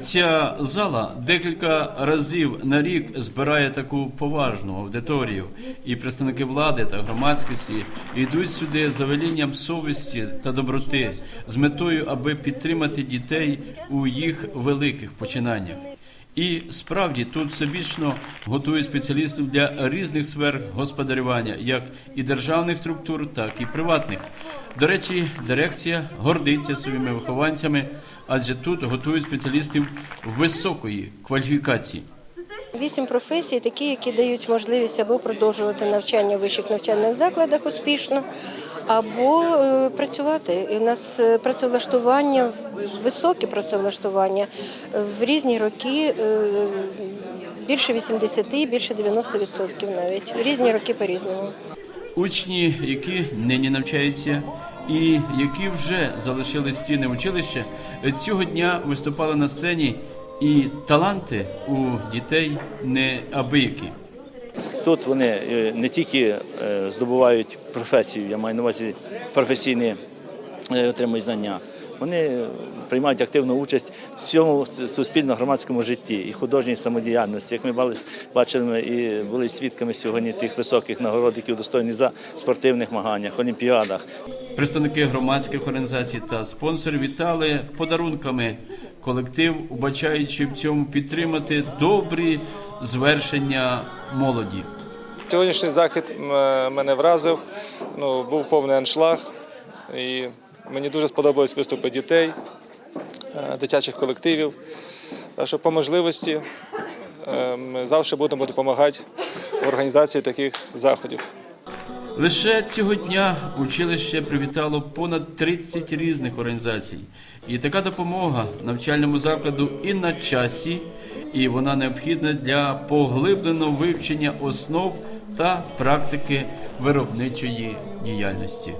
Ця зала декілька разів на рік збирає таку поважну аудиторію, і представники влади та громадськості йдуть сюди за велінням совісті та доброти з метою, аби підтримати дітей у їх великих починаннях. І справді тут всебічно готують спеціалістів для різних сфер господарювання, як і державних структур, так і приватних. До речі, дирекція гордиться своїми вихованцями, адже тут готують спеціалістів високої кваліфікації. Вісім професій, такі, які дають можливість або продовжувати навчання в вищих навчальних закладах успішно, або е, працювати. І у нас е, працевлаштування, високі працевлаштування в різні роки. е, Більше 80, більше 90% навіть. В різні роки по-різному. Учні, які нині навчаються, і які вже залишили стіни училища, цього дня виступали на сцені, і таланти у дітей неабиякі. Тут вони е, не тільки е, здобувають професію, я маю на увазі професійні е, отримують знання. Вони приймають активну участь в всьому суспільно-громадському житті і художній самодіяльності. Як ми бачили і були свідками сьогодні тих високих нагород, які удостоєні за спортивних змаганнях, олімпіадах. Представники громадських організацій та спонсори вітали подарунками колектив, убачаючи в цьому підтримати добрі звершення молоді. Сьогоднішній захід мене вразив. Ну, був повний аншлаг. І мені дуже сподобались виступи дітей, е, дитячих колективів. Так що по можливості е, ми завжди будемо допомагати в організації таких заходів. Лише цього дня училище привітало понад 30 різних організацій. І така допомога навчальному закладу і на часі, і вона необхідна для поглибленого вивчення основ та практики виробничої діяльності.